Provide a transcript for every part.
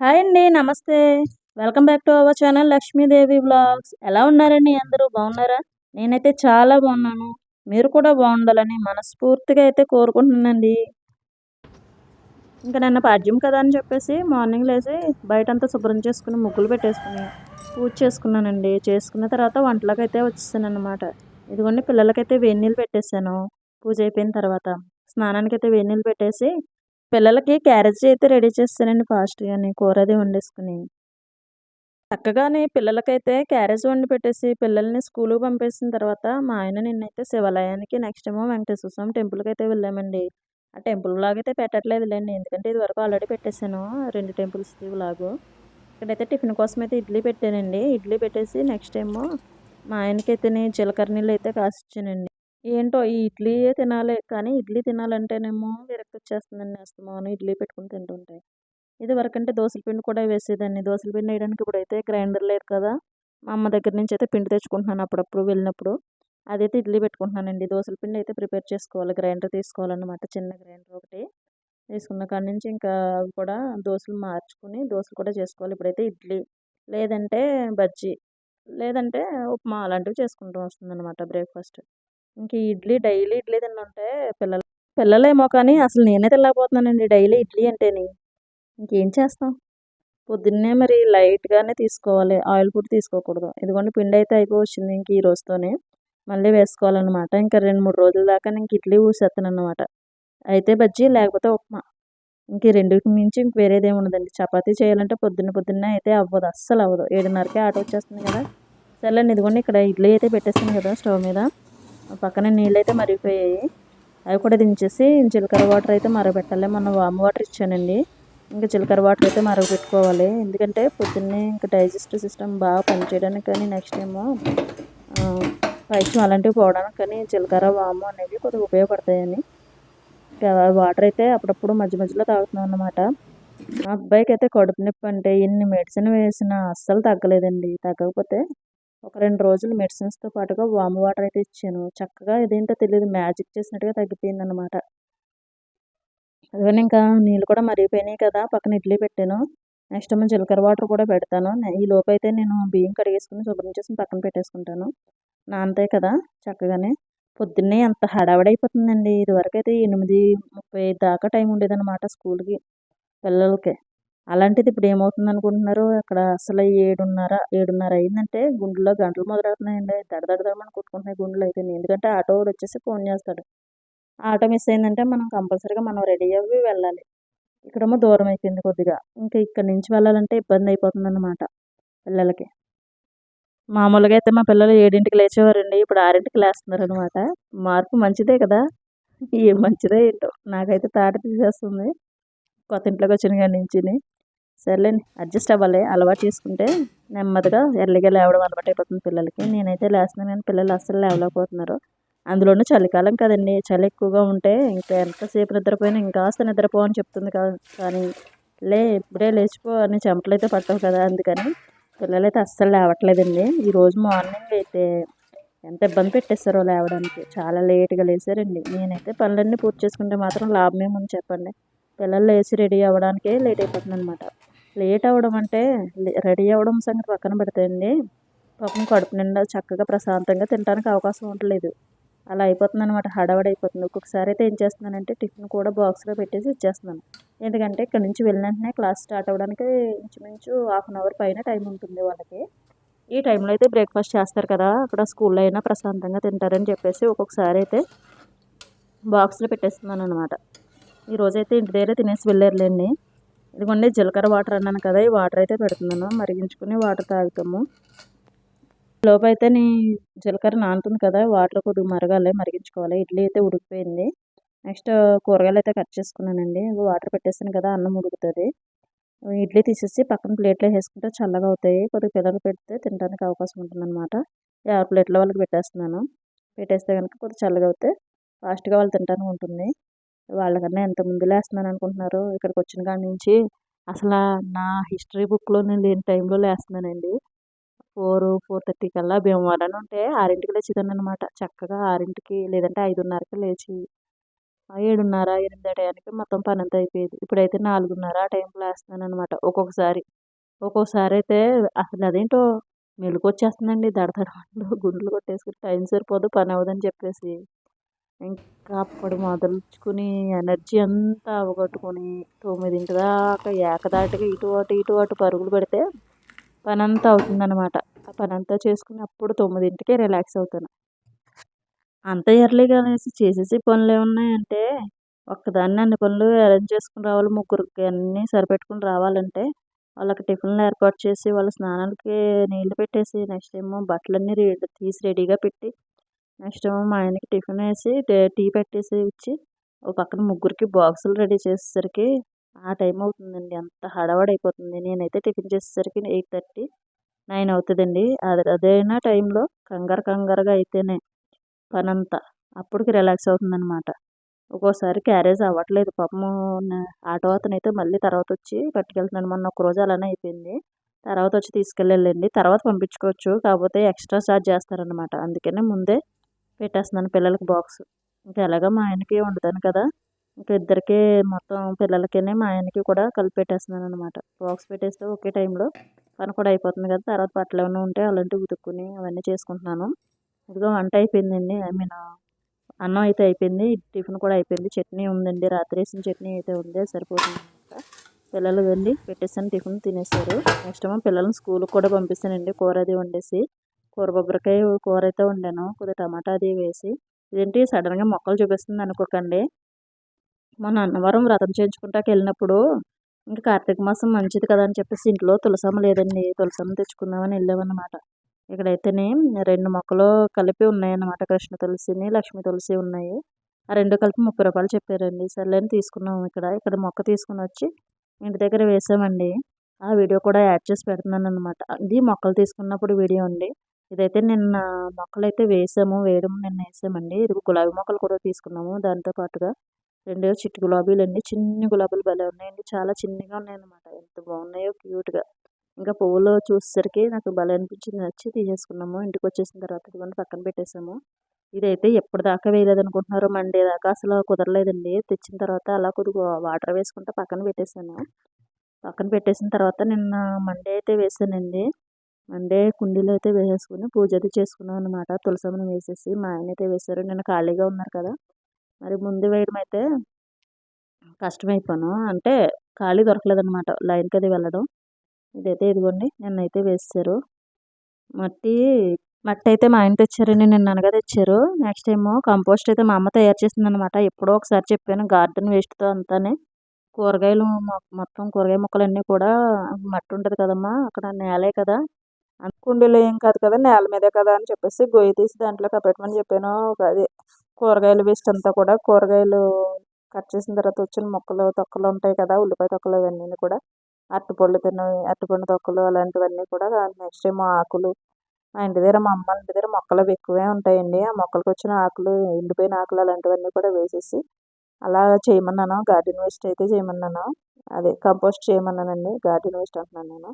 Hi అండి నమస్తే. Welcome back to our channel Lakshmidevi blogs ఎలా ఉన్నారండి అందరూ? బాగున్నారా? నేనైతే చాలా బాగున్నాను. మీరు కూడా బాగుండాలని మనస్ఫూర్తిగా అయితే కోరుకుంటున్నానండి. ఇంకా నిన్న పాడ్యం కదా అని చెప్పేసి మార్నింగ్ లేచి బయట అంతా శుభ్రం చేసుకుని ముగ్గులు పెట్టేసుకుని పూజ చేసుకున్నానండి. చేసుకున్న తర్వాత వంటలోకి అయితే వచ్చేసాను అనమాట ఇదిగోండి పిల్లలకైతే వేడి నీళ్ళు పెట్టేశాను. పూజ అయిపోయిన తర్వాత స్నానానికి అయితే వేడి నీళ్ళు పెట్టేసి పిల్లలకి క్యారేజ్ అయితే రెడీ చేస్తానండి ఫాస్ట్గాని. కూర అది వండేసుకుని. చక్కగానే పిల్లలకైతే క్యారేజ్ వండి పెట్టేసి పిల్లల్ని స్కూల్కి పంపేసిన తర్వాత మా ఆయన నిన్నైతే శివాలయానికి నెక్స్ట్ ఏమో వెంకటేశ్వర స్వామి టెంపుల్కి అయితే వెళ్ళామండి. ఆ టెంపుల్ వ్లాగ్ అయితే పెట్టట్లేదులేండి. ఎందుకంటే ఇది వరకు ఆల్రెడీ పెట్టేశాను రెండు టెంపుల్స్ వ్లాగు ఇక్కడైతే టిఫిన్ కోసం అయితే ఇడ్లీ పెట్టానండి. ఇడ్లీ పెట్టేసి నెక్స్ట్ ఏమో మా ఆయనకైతే జీలకర్ర నీళ్ళు అయితే కాసిచ్చానండి. ఏంటో ఈ ఇడ్లీయే తినాలి కానీ ఇడ్లీ తినాలంటేనేమో విరక్తి వచ్చేస్తుందండి అస్తమానం ఇడ్లీ పెట్టుకుని తింటుంటే ఇది వరకంటే దోశల పిండి కూడా వేసేదాన్ని. దోశల పిండి వేయడానికి ఇప్పుడైతే గ్రైండర్ లేదు కదా. మా అమ్మ దగ్గర నుంచి అయితే పిండి తెచ్చుకుంటున్నాను అప్పుడప్పుడు వెళ్ళినప్పుడు. అదైతే ఇడ్లీ పెట్టుకుంటున్నానండి. దోశల పిండి అయితే ప్రిపేర్ చేసుకోవాలి. గ్రైండర్ తీసుకోవాలన్నమాట. చిన్న గ్రైండర్ ఒకటి తీసుకున్న కాడి నుంచి ఇంకా అవి కూడా దోశలు మార్చుకుని దోశలు కూడా చేసుకోవాలి. ఇప్పుడైతే ఇడ్లీ లేదంటే బజ్జీ లేదంటే ఉప్మా అలాంటివి చేసుకుంటూ వస్తుందన్నమాట బ్రేక్ఫాస్ట్. ఇంక ఇడ్లీ డైలీ ఇడ్లీ తిన్నుంటే పిల్లలు పిల్లలేమో కానీ అసలు నేనే తినలేకపోతున్నానండి. డైలీ ఇడ్లీ అంటేని. ఇంకేం చేస్తాం? పొద్దున్నే మరి లైట్గానే తీసుకోవాలి. ఆయిల్ ఫుడ్ తీసుకోకూడదు. ఇదిగోండి పిండి అయితే అయిపోవచ్చింది ఇంక ఈ రోజుతోనే. మళ్ళీ వేసుకోవాలన్నమాట. ఇంకా రెండు మూడు రోజుల దాకా ఇంక ఇడ్లీ ఊసేస్తాను అనమాట అయితే బజ్జీ లేకపోతే ఉప్మా. ఇంక రెండుకి మించి ఇంక వేరేది ఏమి ఉండదండి. చపాతీ చేయాలంటే పొద్దున్న పొద్దున్నే అయితే అవ్వదు. అస్సలు అవ్వదు. ఏడున్నరకే ఆటో వచ్చేస్తుంది కదా. సరే ఇదిగోండి ఇక్కడ ఇడ్లీ అయితే పెట్టేస్తాను కదా స్టవ్ మీద. పక్కన నీళ్ళు అయితే మరిగిపోయాయి. అవి కూడా దించేసి జీలకర్ర వాటర్ అయితే మరగబెట్టాలి. మొన్న వామ్ వాటర్ ఇచ్చానండి. ఇంకా జీలకర్ర వాటర్ అయితే మరగబెట్టుకోవాలి. ఎందుకంటే పొద్దున్నే ఇంకా డైజెస్టివ్ సిస్టమ్ బాగా పనిచేయడానికి కానీ నెక్స్ట్ ఏమో పైత్యం అలాంటివి పోవడానికి కానీ జీలకర్ర వాము అనేవి కొద్దిగా ఉపయోగపడతాయని. వాటర్ అయితే అప్పుడప్పుడు మధ్య మధ్యలో తాగుతున్నాం అన్నమాట. మా అబ్బాయికి అయితే కడుపు నొప్పి అంటే ఎన్ని మెడిసిన్ వేసినా అస్సలు తగ్గలేదండి. తగ్గకపోతే ఒక రెండు రోజులు మెడిసిన్స్తో పాటుగా వామ్ వాటర్ అయితే ఇచ్చాను. చక్కగా ఇదేంటో తెలియదు మ్యాజిక్ చేసినట్టుగా తగ్గిపోయింది అనమాట అదిగోని ఇంకా నీళ్ళు కూడా మరిగిపోయినాయి కదా పక్కన ఇడ్లీ పెట్టాను. నెక్స్ట్ ఏమో జీలకర్ర వాటర్ కూడా పెడతాను. ఈ లోపు అయితే నేను బియ్యం కడిగేసుకుని శుభ్రం చేసి పక్కన పెట్టేసుకుంటాను. నానతాయి కదా చక్కగానే. పొద్దున్నే అంత హడావడైపోతుందండి ఇదివరకు అయితే ఎనిమిది ముప్పై దాకా టైం ఉండేదన్నమాట స్కూల్కి పిల్లలకి. అలాంటిది ఇప్పుడు ఏమవుతుంది అనుకుంటున్నారు అక్కడ అసలు ఏడున్నర ఏడున్నర అయిందంటే గుండెలో గంటలు మొదలవుతున్నాయండి. దడదడదమని కొట్టుకుంటున్నాయి గుండెలు అయితే. ఎందుకంటే ఆటో వచ్చేసి ఫోన్ చేస్తాడు. ఆటో మిస్ అయిందంటే మనం కంపల్సరీగా మనం రెడీ అవ్వి వెళ్ళాలి. ఇక్కడేమో దూరం అయిపోయింది కొద్దిగా. ఇంకా ఇక్కడ నుంచి వెళ్ళాలంటే ఇబ్బంది అయిపోతుంది అనమాట పిల్లలకి. మామూలుగా అయితే మా పిల్లలు ఏడింటికి లేచేవారండి. ఇప్పుడు ఆరింటికి లేస్తున్నారు అనమాట మార్పు మంచిదే కదా? ఏం మంచిదే ఏంటో. నాకైతే తాట తీసేస్తుంది. కొత్త ఇంట్లోకి వచ్చిన కాడి నుంచి సర్లేండి అడ్జస్ట్ అవ్వాలి. అలవాటు చేసుకుంటే నెమ్మదిగా ఎర్లీగా లేవడం అలవాటు అయిపోతుంది పిల్లలకి. నేనైతే లేస్తున్నాను కానీ పిల్లలు అస్సలు లేవలేకపోతున్నారు. అందులోనూ చలికాలం కదండి. చలి ఎక్కువగా ఉంటే ఇంకా ఎంతసేపు నిద్రపోయినా ఇంకాస్త నిద్రపో అని చెప్తుంది కానీ లే ఇప్పుడే లేచిపో అని చెంపలు అయితే పట్టవు కదా. అందుకని పిల్లలు అయితే అస్సలు లేవట్లేదండి. ఈరోజు మార్నింగ్ అయితే ఎంత ఇబ్బంది పెట్టేస్తారో లేవడానికి. చాలా లేట్గా లేసారండి నేనైతే పనులన్నీ పూర్తి చేసుకుంటే మాత్రం లాభం చెప్పండి. పిల్లలు లేచి రెడీ అవ్వడానికే లేట్ అయిపోతుంది అనమాట లేట్ అవ్వడం అంటే రెడీ అవ్వడం సంగతి పక్కన పెడతాయండి పాపం కడుపు నిండా చక్కగా ప్రశాంతంగా తినడానికి అవకాశం ఉండలేదు. అలా అయిపోతుంది అనమాట హడావడి అయిపోతుంది. ఒక్కొక్కసారి అయితే ఏం చేస్తున్నానంటే టిఫిన్ కూడా బాక్స్లో పెట్టేసి ఇచ్చేస్తున్నాను. ఎందుకంటే ఇక్కడ నుంచి వెళ్ళిన వెంటనే క్లాస్ స్టార్ట్ అవ్వడానికి ఇంచుమించు హాఫ్ అన్ అవర్ పైన టైం ఉంటుంది వాళ్ళకి. ఈ టైంలో అయితే బ్రేక్ఫాస్ట్ చేస్తారు కదా అక్కడ స్కూల్లో అయినా ప్రశాంతంగా తింటారని చెప్పేసి ఒక్కొక్కసారి అయితే బాక్స్లో పెట్టేస్తున్నాను అనమాట ఈరోజైతే ఇంటి దగ్గర తినేసి వెళ్ళారులేండి. ఇదిగోండి జీలకర్ర వాటర్ అన్నాను కదా ఈ వాటర్ అయితే పెడుతున్నాను. మరిగించుకుని వాటర్ తాగుతాము. లోపు అయితే నీ జీలకర్ర నానుతుంది కదా వాటర్ కొద్దిగా మరగాలి మరిగించుకోవాలి. ఇడ్లీ అయితే ఉడికిపోయింది. నెక్స్ట్ కూరగాయలు అయితే కట్ చేసుకున్నానండి. వాటర్ పెట్టేస్తాను కదా అన్నం ఉడుకుతుంది. ఇడ్లీ తీసేసి పక్కన ప్లేట్లో వేసుకుంటే చల్లగా అవుతాయి. కొద్దిగా పిల్లలు పెడితే తినడానికి అవకాశం ఉంటుంది అనమాట ఆరు ప్లేట్ల వాళ్ళకి పెట్టేస్తున్నాను. పెట్టేస్తే కనుక కొద్దిగా చల్లగా అవుతే ఫాస్ట్గా వాళ్ళు తినడానికి ఉంటుంది. వాళ్ళకన్నా ఎంత ముందు లేస్తున్నాను అనుకుంటున్నారు ఇక్కడికి వచ్చిన కాడి నుంచి అసలు నా హిస్టరీ బుక్లో నేను లేని టైంలో లేస్తున్నానండి. ఫోర్ ఫోర్ థర్టీ కల్లా భీమవరం ఉంటే ఆరింటికి లేచేదాన్ని అనమాట చక్కగా ఆరింటికి లేదంటే ఐదున్నరకి లేచి ఏడున్నర ఎనిమిది టయానికి మొత్తం పని అంతా అయిపోయేది. ఇప్పుడైతే నాలుగున్నర ఆ టైంకి వేస్తున్నాను అనమాట ఒక్కొక్కసారి. ఒక్కొక్కసారి అయితే అసలు అదేంటో మెలకు వచ్చేస్తుందండి దడదడ గుండెలు కొట్టేసుకుని టైం సరిపోదు పని అవ్వదని చెప్పేసి. ఇంకా అప్పుడు మొదలుచుకుని ఎనర్జీ అంతా అవగొట్టుకుని తొమ్మిదింటి దాకా ఏకదాటిగా ఇటు అటు ఇటు అటు పరుగులు పెడితే పని అంతా అవుతుందన్నమాట. ఆ పని అంతా చేసుకుని అప్పుడు తొమ్మిదింటికే రిలాక్స్ అవుతాను. అంత ఎర్లీగా అనేసి చేసేసి పనులు ఏమున్నాయంటే ఒక్కదాన్ని అన్ని పనులు అరేంజ్ చేసుకుని రావాలి. ముగ్గురికి అన్నీ సరిపెట్టుకుని రావాలంటే వాళ్ళకి టిఫిన్లు ఏర్పాటు చేసి వాళ్ళ స్నానాలకి నీళ్ళు పెట్టేసి నెక్స్ట్ ఏమో బట్టలన్నీ తీసి రెడీగా పెట్టి నెక్స్ట్ మా ఆయనకి టిఫిన్ వేసి టీ పెట్టేసి ఇచ్చి ఒక పక్కన ముగ్గురికి బాక్సులు రెడీ చేసేసరికి ఆ టైం అవుతుందండి. అంత హడావడి అయిపోతుంది నేనైతే టిఫిన్ చేసేసరికి ఎయిట్ థర్టీ నైన్ అవుతుందండి. అది అదైనా టైంలో కంగారు కంగారుగా అయితేనే పనంతా అప్పటికి రిలాక్స్ అవుతుందన్నమాట. ఒక్కోసారి క్యారేజ్ అవ్వట్లేదు. పాపము ఆటో అతను అయితే మళ్ళీ తర్వాత వచ్చి పట్టుకెళ్తున్నాను మొన్న ఒక రోజు అలానే అయిపోయింది. తర్వాత వచ్చి తీసుకెళ్ళండి తర్వాత పంపించుకోవచ్చు. కాకపోతే ఎక్స్ట్రా ఛార్జ్ చేస్తారనమాట అందుకనే ముందే పెట్టేస్తున్నాను పిల్లలకి బాక్స్ ఇంకా ఎలాగో మా ఆయనకి వండుతాను కదా. ఇంకా ఇద్దరికి మొత్తం పిల్లలకినే మా ఆయనకి కూడా కలిపి పెట్టేస్తున్నాను అనమాట బాక్స్ పెట్టేస్తే ఒకే టైంలో పని కూడా అయిపోతుంది కదా. తర్వాత బట్టలు ఏమైనా ఉంటే అలాంటివి ఉతుక్కుని అవన్నీ చేసుకుంటున్నాను. ఇదిగో వంట అయిపోయిందండి. ఐ మీన్ అన్నం అయితే అయిపోయింది. టిఫిన్ కూడా అయిపోయింది. చట్నీ ఉందండి. రాత్రి వేసిన చట్నీ అయితే ఉంది. సరిపోతుంది అనమాట పిల్లలు వెళ్ళి పెట్టేసాను టిఫిన్ తినేసారు నెక్స్ట్ ఏమో పిల్లల్ని స్కూల్కి కూడా పంపిస్తానండి. కూర అది వండేసి. కూర బొబ్బరికాయ కూర అయితే వండాను. కొద్దిగా టమాటా అది వేసి ఇదేంటి సడన్గా మొక్కలు చూపిస్తుంది అనుకోకండి. మొన్న అన్నవరం వ్రతం చేయించుకుంటాకి వెళ్ళినప్పుడు ఇంకా కార్తీక మాసం మంచిది కదా అని చెప్పేసి ఇంట్లో తులసమ్మ లేదండి తులసమ్మ తెచ్చుకుందామని వెళ్ళామన్నమాట. ఇక్కడైతేనే రెండు మొక్కలు కలిపి ఉన్నాయన్నమాట. కృష్ణ తులసిని లక్ష్మీ తులసి ఉన్నాయి. ఆ రెండు కలిపి ముప్పై రూపాయలు చెప్పారండి. సర్లేని తీసుకున్నాము ఇక్కడ. ఇక్కడ మొక్క తీసుకుని వచ్చి ఇంటి దగ్గర వేసామండి. ఆ వీడియో కూడా యాడ్ చేసి పెడుతున్నాను అనమాట ఇది మొక్కలు తీసుకున్నప్పుడు వీడియో అండి. ఇదైతే నిన్న మొక్కలు అయితే వేసాము వేయడం నిన్న వేసామండి. ఇది గులాబీ మొక్కలు కూడా తీసుకున్నాము. దాంతో పాటుగా రెండు చిట్టు గులాబీలు అండి. చిన్ని గులాబీలు భలే ఉన్నాయండి. చాలా చిన్నగా ఉన్నాయన్నమాట. ఎంత బాగున్నాయో క్యూట్గా. ఇంకా పువ్వులు చూసేసరికి నాకు భలే అనిపించింది. నచ్చి తీసేసుకున్నాము. ఇంటికి వచ్చేసిన తర్వాత ఇదిగోండి పక్కన పెట్టేసాము ఇదైతే ఎప్పటిదాకా వేయలేదు అనుకుంటున్నారు మండే దాకా అసలు కుదరలేదండి. తెచ్చిన తర్వాత అలా కొద్దిగా వాటర్ వేసుకుంటే పక్కన పెట్టేశాను. పక్కన పెట్టేసిన తర్వాత నిన్న మండే అయితే వేసానండి. మండే కుండీలో అయితే వేసేసుకుని పూజ అయితే చేసుకున్నాం అనమాట తులసమ్మని వేసేసి మా ఆయన అయితే వేశారు. నిన్న ఖాళీగా ఉన్నారు కదా. మరి ముందు వేయడం అయితే కష్టమైపోయాను అంటే ఖాళీ దొరకలేదనమాట లైన్కి అది వెళ్ళడం. ఇదైతే ఇదిగోండి నిన్నైతే వేసారు మట్టి మట్టి అయితే మా ఆయన తెచ్చారండి నిన్న అనగా తెచ్చారు. నెక్స్ట్ ఏమో కంపోస్ట్ అయితే మా అమ్మ తయారు చేసిందనమాట ఎప్పుడో ఒకసారి చెప్పాను గార్డెన్ వేస్ట్తో అంతానే. కూరగాయలు మొత్తం కూరగాయ మొక్కలన్నీ కూడా మట్టి ఉంటుంది కదమ్మా. అక్కడ నేలే కదా. కుండీలో ఏం కాదు కదా నేల మీదే కదా అని చెప్పేసి గొయ్యి తీసి దాంట్లో కపెట్టమని చెప్పాను. అది కూరగాయలు వేస్ట్ అంతా కూడా కూరగాయలు కట్ చేసిన తర్వాత వచ్చిన మొక్కలు తొక్కలు ఉంటాయి కదా ఉల్లిపాయ తొక్కలు అవన్నీ కూడా అరటిపళ్ళు తిన్నవి అరటిపండు తొక్కలు అలాంటివన్నీ కూడా నెక్స్ట్ ఏమో ఆకులు మా ఇంటి దగ్గర మా అమ్మ ఇంటి దగ్గర మొక్కలు ఎక్కువే ఉంటాయండి. ఆ మొక్కలకు వచ్చిన ఆకులు ఎండిపోయిన ఆకులు అలాంటివన్నీ కూడా వేసేసి అలా చేయమన్నాను. గార్డెన్ వేస్ట్ అయితే చేయమన్నాను. అదే కంపోస్ట్ చేయమన్నానండి. గార్డెన్ వేస్ట్ అంటున్నాను నేను.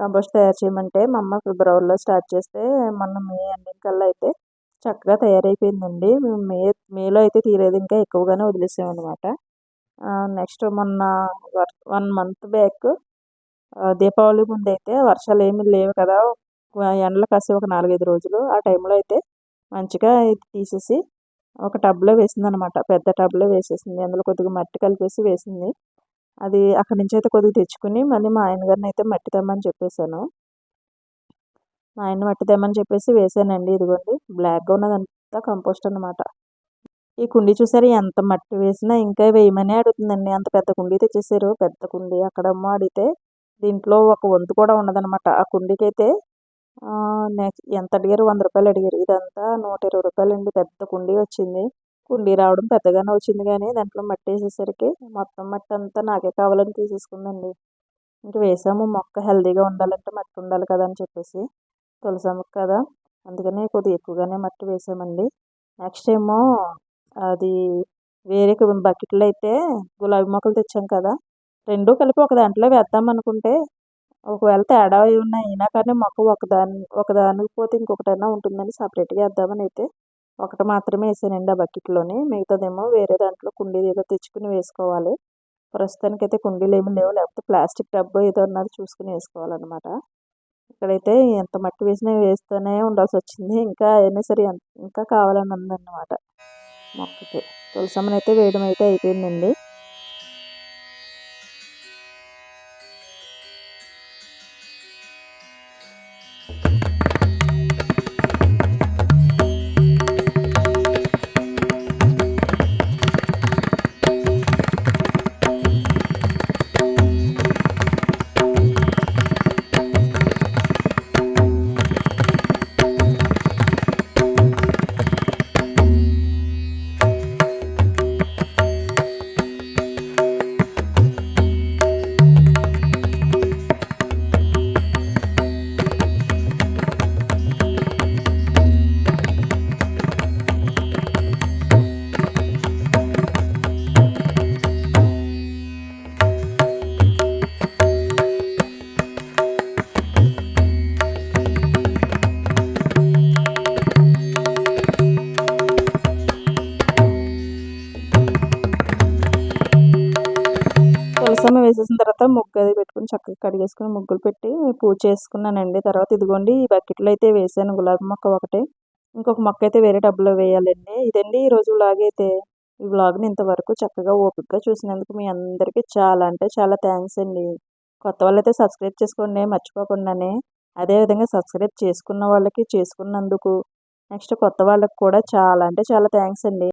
కంపోస్ట్ తయారు చేయమంటే మా అమ్మ ఫిబ్రవరిలో స్టార్ట్ చేస్తే మొన్న మే ఎండింగ్ కల్లా అయితే చక్కగా తయారైపోయిందండి. మే మేలో అయితే తీరేది ఇంకా ఎక్కువగానే వదిలేసామన్నమాట నెక్స్ట్ మొన్న వన్ మంత్ బ్యాక్ దీపావళి ముందు అయితే వర్షాలు ఏమీ లేవు కదా. ఎండలు కాసే ఒక నాలుగైదు రోజులు. ఆ టైంలో అయితే మంచిగా తీసేసి ఒక టబ్లో వేసింది అనమాట పెద్ద టబ్లో వేసేసింది. అందులో కొద్దిగా మట్టి కలిపేసి వేసింది. అది అక్కడి నుంచి అయితే కొద్దిగా తెచ్చుకుని మళ్ళీ మా ఆయన గారిని అయితే మట్టి తెమ్మని చెప్పేశాను. మా ఆయన మట్టి తెమ్మని చెప్పేసి వేసానండి ఇదిగోండి. బ్లాక్గా ఉన్నదంతా కంపోస్ట్ అనమాట ఈ కుండీ చూసారు ఎంత మట్టి వేసినా ఇంకా వేయమని అడుగుతుందండి. అంత పెద్ద కుండీ తెచ్చేసారు పెద్ద కుండీ అక్కడమ్మో అడిగితే దీంట్లో ఒక వంతు కూడా ఉండదనమాట ఆ కుండీకి అయితే నెక్స్ట్ ఎంత అడిగారు? వంద రూపాయలు అడిగారు. ఇదంతా నూట ఇరవై రూపాయలు అండి పెద్ద కుండీ వచ్చింది. కుండీ రావడం పెద్దగానే వచ్చింది కానీ దాంట్లో మట్టి వేసేసరికి మొత్తం మట్టి అంతా నాకే కావాలని తీసేసుకుందండి. ఇంక వేసాము మొక్క హెల్దీగా ఉండాలంటే మట్టి ఉండాలి కదా అని చెప్పేసి తులసా మొక్క కదా. అందుకని కొద్దిగా ఎక్కువగానే మట్టి వేసామండి. నెక్స్ట్ ఏమో అది వేరే బకెట్లో అయితే గులాబీ మొక్కలు తెచ్చాం కదా. రెండు కలిపి ఒక దాంట్లో వేద్దాం అనుకుంటే ఒకవేళ తేడా ఉన్నాయి అయినా కానీ మొక్క ఒకదాని ఒకదానికి పోతే ఇంకొకటైనా ఉంటుందని సపరేట్గా వేద్దామని అయితే ఒకటి మాత్రమే వేసానండి ఆ బకెట్లోని మిగతాదేమో వేరే దాంట్లో కుండీ ఏదో తెచ్చుకుని వేసుకోవాలి. ప్రస్తుతానికి అయితే కుండీలు ఏమి లేవు లేకపోతే ప్లాస్టిక్ డబ్బు ఏదో ఉన్నది చూసుకుని వేసుకోవాలన్నమాట. ఇక్కడైతే ఎంత మట్టి వేసినా వేస్తూనే ఉండాల్సి వచ్చింది. ఇంకా అయినా సరే ఇంకా కావాలని ఉందన్నమాట. మొక్కకి. తులసమ్మని అయితే వేయడం అయితే అయిపోయిందండి. తర్వాత ముగ్గు అది పెట్టుకుని చక్కగా కడిగేసుకుని ముగ్గులు పెట్టి పూజ చేసుకున్నానండి. తర్వాత ఇదిగోండి ఈ బకెట్లో అయితే వేసాను. గులాబీ మొక్క ఒకటి. ఇంకొక మొక్క అయితే వేరే డబ్బులో వేయాలండి. ఇదండి ఈ రోజు వ్లాగ్ అయితే. ఈ వ్లాగ్ని ఇంతవరకు చక్కగా ఓపికగా చూసినందుకు మీ అందరికీ చాలా అంటే చాలా థ్యాంక్స్ అండి. కొత్త వాళ్ళైతే సబ్స్క్రైబ్ చేసుకోండి మర్చిపోకుండానే. అదేవిధంగా సబ్స్క్రైబ్ చేసుకున్న వాళ్ళకి చేసుకున్నందుకు. నెక్స్ట్ కొత్త వాళ్ళకి కూడా చాలా అంటే చాలా థ్యాంక్స్ అండి.